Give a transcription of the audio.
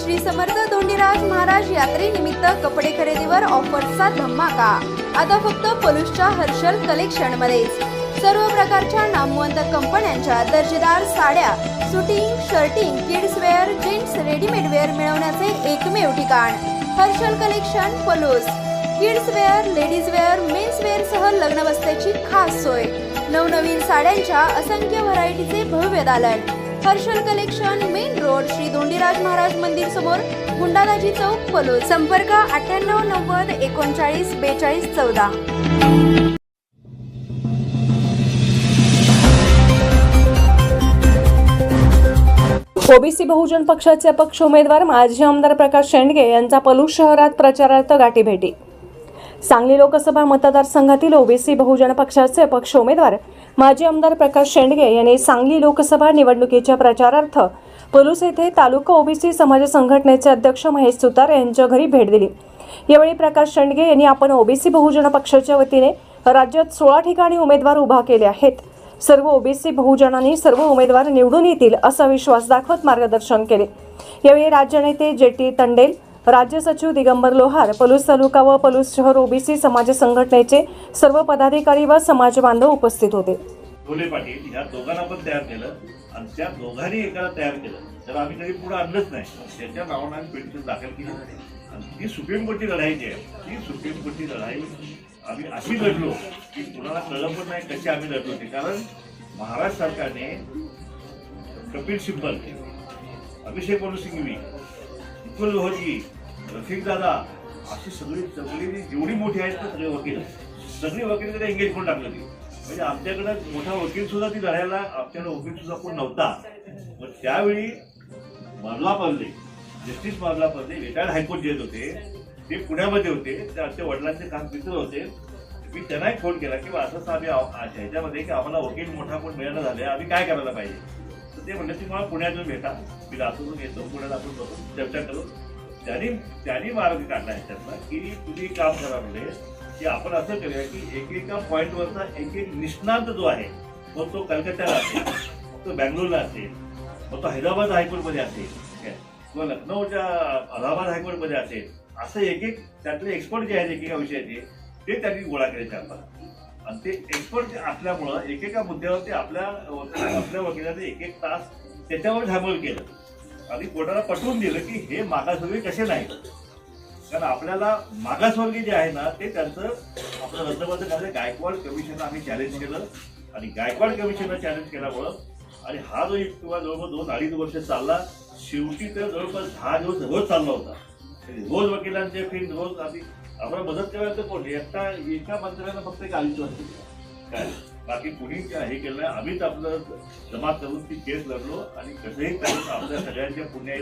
श्री समर्थ धोंडीराज महाराज यात्रेनिमित्त कपडे खरेदीवर ऑफर्सचा धमाका. आता फक्त पलूसच्या हर्षल कलेक्शन मध्येच. सर्व प्रकारच्या नामवंत कंपन्यांच्या दर्जेदार साड्या suiting shirting kids wear gents readymade wear मिळवण्याचे एकमेव ठिकाण. Harshal collection Palus. Kids wear ladies wear men's wear सह लग्न बसण्याची खास सोय. नवनवीन साड्यांच्या असंख्य व्हरायटीचे भव्य दालन. Harshal collection main road Shri Dhondiraj Maharaj मंदिर समोर गुंडादाजी चौक पलोल. संपर्क अठ्ठ्याण्णव नव्वद एकोणचाळीस बेचाळीस चौदा. ओबीसी बहुजन पक्षाचे अपक्ष उमेदवार माजी आमदार प्रकाश शेंडगे यांचा पलूस शहरात प्रचारार्थ गाठीभेटी सांगली लोकसभा मतदारसंघातील ओबीसी बहुजन पक्षाचे अपक्ष उमेदवार माजी आमदार प्रकाश शेंडगे यांनी सांगली लोकसभा निवडणुकीच्या प्रचारार्थ पलूस येथे तालुका ओबीसी समाज संघटनेचे अध्यक्ष महेश सुतार यांच्या घरी भेट दिली. यावेळी प्रकाश शेंडगे यांनी आपण ओबीसी बहुजन पक्षाच्या वतीने राज्यात सोळा ठिकाणी उमेदवार उभा केले आहेत. सर्व ओबीसी बहुजनांनी सर्व उमेदवार निवडून येतील असा विश्वास दाखवत मार्गदर्शन केले. यावेळी राज्यनेते जे टी तंडेल राज्य सचिव दिगंबर लोहार पलूस तालुका व पलूस शहर ओबीसी समाज संघटनेचे सर्व पदाधिकारी व समाज बांधव उपस्थित होते. ढोले पाटील या दोघांना पण तयार केलं आणि त्या दोघांनी एकाला तयार केलं. तर आम्ही कधी पुढे आणलंच नाही. त्याच्या नावानं आम्ही पिटिशन दाखल केली. आणि ती सुप्रीम कोर्टची लढाई जी आहे ती सुप्रीम कोर्टची लढाई आम्ही अशी लढलो की कुणाला कळलं पण नाही कशी आम्ही लढलो ते. कारण महाराष्ट्र सरकारने कपिल सिब्बल अभिषेक मनु सिंघवी विपुल लोहरगी रफिक दादा अशी सगळी सगळी जेवढी मोठी आहेत ना सगळे वकील सगळी वकील त्याला एंगेज करून टाकलं ती म्हणजे आमच्याकडे मोठा वकील सुद्धा ती लढायला आमच्याकडे वकील सुद्धा कोण नव्हता. मग त्यावेळी मामला पडले जस्टिस मामला पडले रिटायर्ड हायकोर्ट जज होते ते पुण्यामध्ये होते ते आमच्या वडिलांचे काम मित्र होते. मी त्यांनाही फोन केला की असं आम्ही ह्याच्यामध्ये की आम्हाला वकील मोठा कोण मिळालं झाले आम्ही काय करायला पाहिजे? ते म्हणले की मला पुण्यात येऊन भेटा. मी लातूरून येतो पुण्यात आपण बसून चर्चा करू. त्यांनी त्यांनी मार्ग काढला ह्याच्यातला की तुम्ही काम करा म्हणजे की आपण असं करूया की एकेका पॉईंटवरचा एक एक निष्णांत जो आहे मग तो कलकत्त्याला असेल मग तो बँगलोरला असेल मग तो हैदराबाद हायकोर्टमध्ये असेल किंवा लखनौच्या अलाहाबाद हायकोर्टमध्ये असेल असं एक एक त्यातले एक्सपर्ट जे आहेत एकेका विषयाचे ते त्यांनी गोळा केले चार आणि ते एक्सपर्ट असल्यामुळं एकेका मुद्द्यावरती आपल्या आपल्या वकिलाने एक एक तास त्याच्यावर झामोल केलं आणि कोर्टाला पटवून दिलं की हे मागासवर्गीय कसे नाही कारण आपल्याला मागासवर्गीय जे आहे ना ते त्यांचं आपलं रद्दबद्ध करायचं गायकवाड कमिशनला आम्ही चॅलेंज केलं. आणि गायकवाड कमिशनला चॅलेंज केल्यामुळं आणि हा जो युक्तिवाद किंवा जवळपास दोन अडीच वर्ष चालला शेवटी तर जवळपास दहा दिवस रोज चालला होता. रोज वकिलांचे फी रोज आधी आम्हाला मदत करायचं कोण? एकटा एका मंत्र्यानं फक्त एक आयुष्य काय? बाकी कुणी हे केलं आम्हीच आपलं जमा करून ती केस लढलो आणि कसंही करून आपल्या सगळ्यांच्या पुण्याईनं